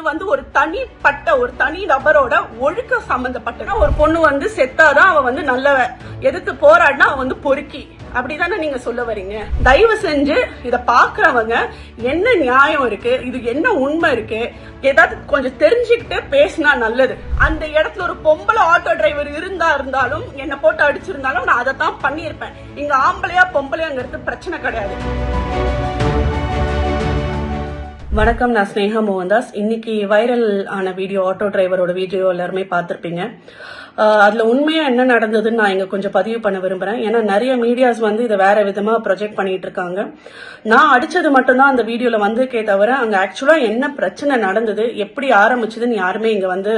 இது வந்து ஒரு தனிப்பட்ட ஒரு தனி நபரோட ஒழுக்க சம்பந்தப்பட்ட. ஒரு பொண்ணு வந்து செத்தாதான் அவ வந்து நல்ல எதிர்த்து போராடினா அவ வந்து பொறுக்கி. அப்படிதானே நீங்க சொல்ல வரீங்க? தயவு செஞ்சு இத பாக்குறவங்க என்ன நியாயம் இருக்கு? இது என்ன உண்மை இருக்கு? ஏதாவது கொஞ்சம் தெரிஞ்சுக்கிட்டு பேசினா நல்லது. அந்த இடத்துல ஒரு பொம்பளை ஆட்டோ டிரைவர் இருந்தா இருந்தாலும் என்ன போட்டு அடிச்சிருந்தாலும் நான் அதை தான் பண்ணியிருப்பேன். இங்க ஆம்பளையா பொம்பளையாங்கிறது பிரச்சனை கிடையாது. வணக்கம் நான் ஸ்னேகா மோகன்தாஸ். இன்னைக்கு வைரல் ஆன வீடியோ ஆட்டோ டிரைவரோட வீடியோ எல்லாருமே பார்த்துருப்பீங்க. அதில் அதுல உண்மையா என்ன நடந்ததுன்னு நான் இங்க கொஞ்சம் பதிவு பண்ண விரும்புறேன். ஏன்னா நிறைய மீடியாஸ் வந்து இதை வேற விதமா ப்ரொஜெக்ட் பண்ணிட்டு இருக்காங்க. நான் அடிச்சது மட்டும்தான் அந்த வீடியோல வந்திருக்கே தவிர அங்க ஆக்சுவலா என்ன பிரச்சனை நடந்தது எப்படி ஆரம்பிச்சதுன்னு யாருமே இங்க வந்து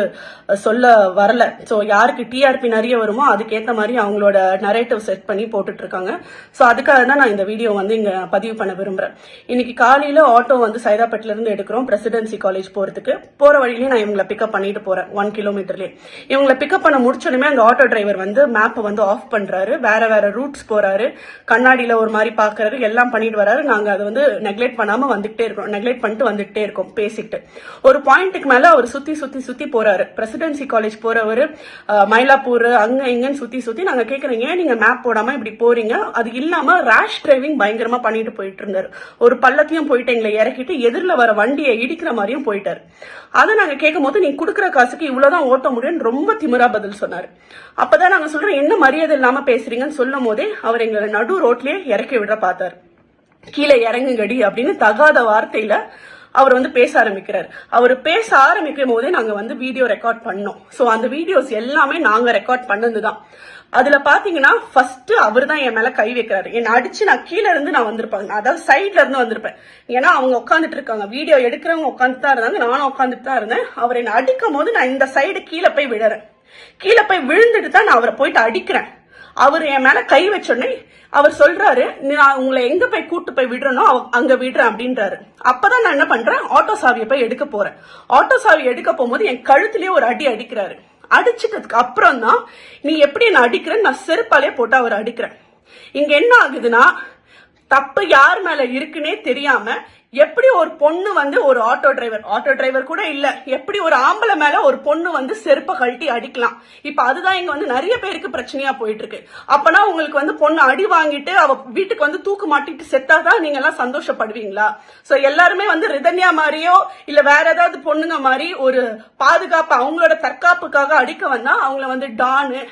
சொல்ல வரல. சோ யாருக்கு டிஆர்பி நிறைய வருமோ அதுக்கேத்த மாதிரி அவங்களோட நரேட்டிவ் செட் பண்ணி போட்டுட்டு இருக்காங்க. சோ அதுக்காக தான் நான் இந்த வீடியோ வந்து இங்க பதிவு பண்ண விரும்புறேன். இன்னைக்கு காலையில ஆட்டோ வந்து சைதாப்பேட்ல இருந்து எடுக்கிறோம். பிரசிடென்சி காலேஜ் போறதுக்கு. போற வழியிலேயே நான் இவங்களை பிக்கப் பண்ணிட்டு போறேன். ஒன் கிலோமீட்டர்லயே இவங்களை பிக்கப் பண்ண முடிச்சோடனே அந்த ஆட்டோ டிரைவர் வந்து மேப்பை வந்து ஆஃப் பண்றாரு. வேற வேற ரூட்ஸ் போறாரு. கண்ணாடியில ஒரு மாதிரி பாக்குறாரு. எல்லாம் பண்ணிட்டு வராரு. நாங்க அதை வந்து நெக்லெக்ட் பண்ணாம வந்துட்டே இருக்கோம். நெக்லெக்ட் பண்ணிட்டு வந்துட்டே இருக்கோம். பேசிட்டு. ஒரு பாயிண்ட்டுக்கு மேல அவர் சுத்தி சுத்தி சுத்தி போறாரு. பிரசிடென்சி காலேஜ் போறவர் மயிலாப்பூர் அங்க இங்கன்னு சுத்தி சுத்தி நாங்க கேக்குறோம். ஏன் நீங்க மேப் போடாம இப்படி போறீங்க? அது இல்லாம ரேஷ் டிரைவிங் பயங்கரமா பண்ணிட்டு போயிட்டு இருந்தாரு. ஒரு பள்ளத்தையும் போயிட்டு எங்களை இறக்கிட்டு எதிரில் வர வண்டியை இடிக்கிற மாதிரியும் போயிட்டாரு. அதை நாங்க கேட்கும் போது நீ கொடுக்குற காசுக்கு இவ்வளவுதான் ஓட்ட முடியும்னு ரொம்ப திமிரா பதில் சொன்னாரு. அப்பதான் நாங்க சொல்றோம் என்ன மரியாதை இல்லாம பேசுறீங்கன்னு சொல்லும் போதே அவர் எங்களை நடு ரோட்லயே இறக்கி விட பார்த்தாரு. கீழே இறங்குங்கடி அப்படின்னு தகாத வார்த்தையில அவர் வந்து பேச ஆரம்பிக்கிறார். அவர் பேச ஆரம்பிக்கும் போதே நாங்க வந்து வீடியோ ரெக்கார்ட் பண்ணோம். சோ அந்த வீடியோஸ் எல்லாமே நாங்க ரெக்கார்ட் பண்ணதுதான். அதுல பாத்தீங்கன்னா ஃபர்ஸ்ட் அவர் தான் என் மேல கை வைக்கிறாரு. என்ன அடிச்சு நான் கீழ இருந்து நான் வந்திருப்பேன். நான் அதாவது சைட்ல இருந்து வந்திருப்பேன். ஏன்னா அவங்க உட்காந்துட்டு இருக்காங்க. வீடியோ எடுக்கிறவங்க உட்காந்துட்டு தான் இருந்தாங்க. நானும் உட்காந்துட்டு தான் இருந்தேன். அவர் என்ன அடிக்கும் போது நான் இந்த சைடு கீழே போய் விழறேன். கீழே போய் விழுந்துட்டு தான் நான் அவரை போயிட்டு அடிக்கிறேன். அவர் என் மேல கை வச்சோடனே அவர் சொல்றாரு நான் உங்களை எங்க போய் கூட்டு போய் விடுறனோ அவ- அங்க விடுறேன் அப்படின்றாரு. அப்பதான் நான் என்ன பண்றேன்? ஆட்டோ சாவியை போய் எடுக்க போறேன். ஆட்டோ சாவி எடுக்க போகும்போது என் கழுத்துலயே ஒரு அடி அடிக்கிறாரு. அடிச்சிட்டதுக்கு அப்புறம் தான் நீ எப்படி நான் அடிக்கிறேன் நான் செருப்பாலே போட்டு அவர் அடிக்கிறேன். இங்க என்ன ஆகுதுன்னா தப்பு யார் மேல இருக்குன்னே தெரியாம எப்படி ஒரு பொண்ணு வந்து ஒரு ஆட்டோ டிரைவர் ஆட்டோ டிரைவர் கூட இல்ல. எப்படி ஒரு ஆம்பளை மேல ஒரு பொண்ணு வந்து செருப்ப கழட்டி அடிக்கலாம். இப்ப அதுதான் இங்க வந்து நிறைய பேருக்கு பிரச்சனையா போயிட்டு இருக்கு அப்பனா உங்களுக்கு வந்து பொண்ணு அடி வாங்கிட்டு அவ வீட்டுக்கு வந்து தூக்கு மாட்டிட்டு செத்தாதான் நீங்க எல்லாம் சந்தோஷப்படுவீங்களா? சோ எல்லாருமே வந்து ரிதன்யா மாதிரியோ இல்ல வேற ஏதாவது பொண்ணுங்க மாதிரி ஒரு பாதுகாப்பு அவங்களோட தற்காப்புக்காக அடிக்க வந்தா அவங்கள வந்து டானு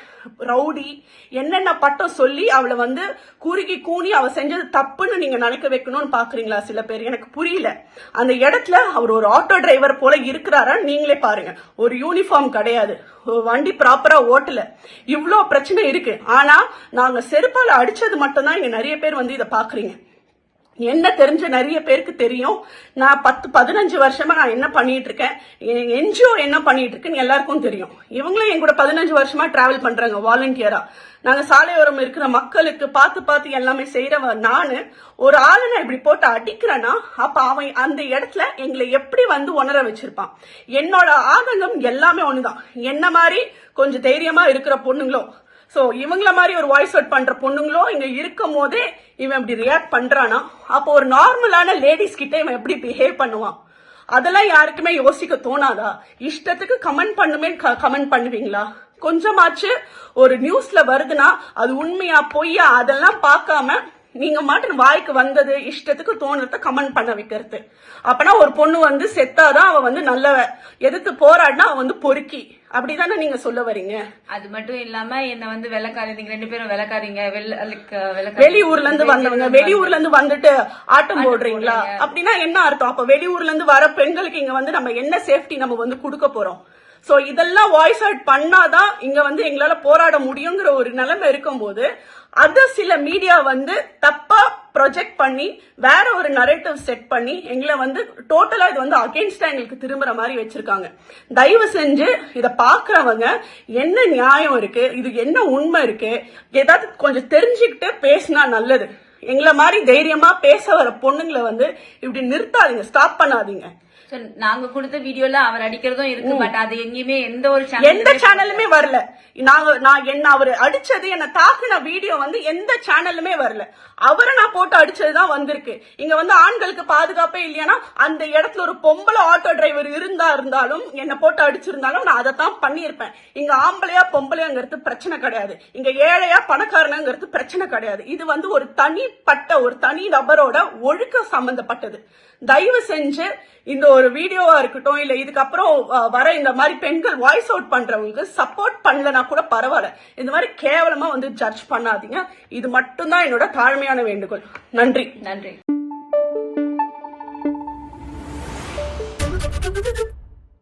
ரவுடி என்னென்ன பட்டம் சொல்லி அவளை வந்து குறுகி கூனி அவ செஞ்சது தப்புன்னு நீங்க நினைக்க வைக்கணும்னு பாக்குறீங்களா சில பேர்? எனக்கு புரியல. அந்த இடத்துல அவர் ஒரு ஆட்டோ டிரைவர் போல இருக்கிறாரா நீங்களே பாருங்க. ஒரு யூனிஃபார்ம் கிடையாது. வண்டி ப்ராப்பரா ஓட்டல. இவ்வளோ பிரச்சனை இருக்கு. ஆனா நாங்க செருப்பால அடிச்சது மட்டும்தான் இங்க நிறைய பேர் வந்து இதை பாக்குறீங்க. என்ன தெரிஞ்ச நிறைய பேருக்கு தெரியும். நான் பத்து பதினஞ்சு வருஷமா நான் என்ன பண்ணிட்டு இருக்கேன் என்ஜிஓ என்ன பண்ணிட்டு இருக்குன்னு எல்லாருக்கும் தெரியும். இவங்களும் எங்கூட பதினஞ்சு வருஷமா டிராவல் பண்றாங்க வாலண்டியரா நாங்க சாலையோரம் இருக்கிற மக்களுக்கு பார்த்து பார்த்து எல்லாமே செய்யறவ நானு ஒரு ஆளு நான் இப்படி போட்டு அடிக்கிறேன்னா அப்ப அவன் அந்த இடத்துல எங்களை எப்படி வந்து உணர வச்சிருப்பான்? என்னோட ஆதங்கம் எல்லாமே ஒண்ணுதான். என்ன மாதிரி கொஞ்சம் தைரியமா இருக்கிற பொண்ணுங்களும் சோ இவங்கள மாதிரி ஒரு வாய்ஸ் அவுட் பண்ற பொண்ணுங்களோ இங்க இருக்கும் போதே இவன் இப்படி ரியாக்ட் பண்றானா? அப்போ ஒரு நார்மலான லேடிஸ் கிட்ட இவன் எப்படி பிஹேவ் பண்ணுவான்? அதெல்லாம் யாருக்குமே யோசிக்க தோணாதா? இஷ்டத்துக்கு கமெண்ட் பண்ணுமே கமெண்ட் பண்ணுவீங்களா? கொஞ்சமாச்சு ஒரு நியூஸ்ல வருதுன்னா அது உண்மையா பொய்யா அதெல்லாம் பார்க்காம நீங்க மாட்டு வாய்க்கு வந்தது இஷ்டத்துக்கு தோணுறத கமெண்ட் பண்ண வைக்கிறது. அப்பனா ஒரு பொண்ணு வந்து செத்தாதான் அவ வந்து நல்லவ எதிர்த்து போராடினா அவ வந்து பொறுக்கி. அப்படிதானே நீங்க சொல்ல வரீங்க? அது மட்டும் இல்லாம என்ன வந்து வெள்ளக்காரி நீங்க ரெண்டு பேரும் வெள்ளக்காரிங்க. வெளியூர்ல இருந்து வந்தவங்க வெளியூர்ல இருந்து வந்துட்டு ஆட்டம் போடுறீங்களா? அப்படின்னா என்ன அர்த்தம்? அப்ப வெளியூர்ல இருந்து வர பெண்களுக்கு இங்க வந்து நம்ம என்ன சேஃப்டி நம்ம வந்து கொடுக்க போறோம்? சோ இதெல்லாம் வாய்ஸ் அவுட் பண்ணாதான் இங்க வந்து எங்களால போராட முடியுங்கிற ஒரு நிலைமை இருக்கும்போது அது சில மீடியா வந்து தப்பா ப்ரொஜெக்ட் பண்ணி வேற ஒரு நரேட்டிவ் செட் பண்ணி எங்களை வந்து டோட்டலா இது வந்து அகேன்ஸ்டா எங்களுக்கு திரும்புற மாதிரி வச்சிருக்காங்க. தயவு செஞ்சு இதை பாக்குறவங்க என்ன நியாயம் இருக்கு? இது என்ன உண்மை இருக்கு? ஏதாவது கொஞ்சம் தெரிஞ்சுக்கிட்டு பேசினா நல்லது. எங்களை மாதிரி தைரியமா பேச வர பொண்ணுங்களை வந்து இப்படி நிறுத்தாதீங்க. ஸ்டாப் பண்ணாதீங்க. நாங்க கொடுத்த வீடியோல அவர் அடிக்கிறதும் இருக்கு பட் அது எங்கேயுமே எந்த ஒரு எந்த சேனல் சேனலுமே வரல. நாங்க நான் என்ன அவரு அடிச்சது என்ன தாக்குன வீடியோ வந்து எந்த சேனலுமே வரல. அவரை நான் போட்டு அடிச்சதுதான் வந்திருக்கு. இங்க வந்து ஆண்களுக்கு பாதுகாப்பே இல்லையானா அந்த இடத்துல ஒரு பொம்பளை ஆட்டோ டிரைவர் இருந்தா இருந்தாலும் என்ன போட்டு அடிச்சிருந்தாலும் நான் அதை தான் பண்ணியிருப்பேன். இங்க ஆம்பளையா பொம்பளையாங்கிறது பிரச்சனை கிடையாது. இங்க ஏழையா பணக்காரனுங்கிறது பிரச்சனை கிடையாது. இது வந்து ஒரு தனிப்பட்ட ஒரு தனி நபரோட ஒழுக்கம் சம்பந்தப்பட்டது. தயவு செஞ்சு இந்த ஒரு வீடியோவா இருக்கட்டும் இல்ல இதுக்கப்புறம் வர இந்த மாதிரி பெண்கள் வாய்ஸ் அவுட் பண்றவங்களுக்கு சப்போர்ட் பண்ணலனா கூட பரவாயில்ல. இந்த மாதிரி கேவலமா வந்து ஜட்ஜ் பண்ணாதீங்க. இது மட்டும்தான் என்னோட தாழ்மையான வேண்டுகோள். நன்றி. நன்றி.